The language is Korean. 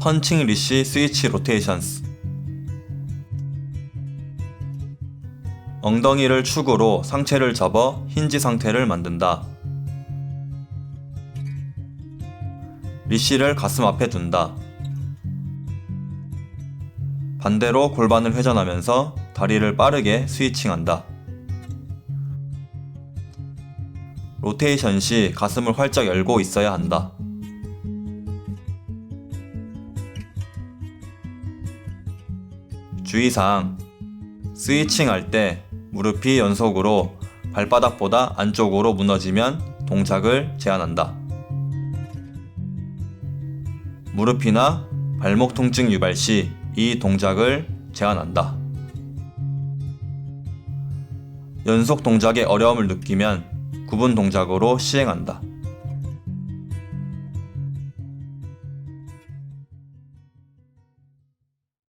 펀칭 리시 스위치 로테이션스 엉덩이를 축으로 상체를 접어 힌지 상태를 만든다. 리시를 가슴 앞에 둔다. 반대로 골반을 회전하면서 다리를 빠르게 스위칭한다. 로테이션 시 가슴을 활짝 열고 있어야 한다. 주의사항 스위칭 할 때 무릎이 연속으로 발바닥보다 안쪽으로 무너지면 동작을 제한한다. 무릎이나 발목 통증 유발 시 이 동작을 제한한다. 연속 동작에 어려움을 느끼면 구분 동작으로 시행한다.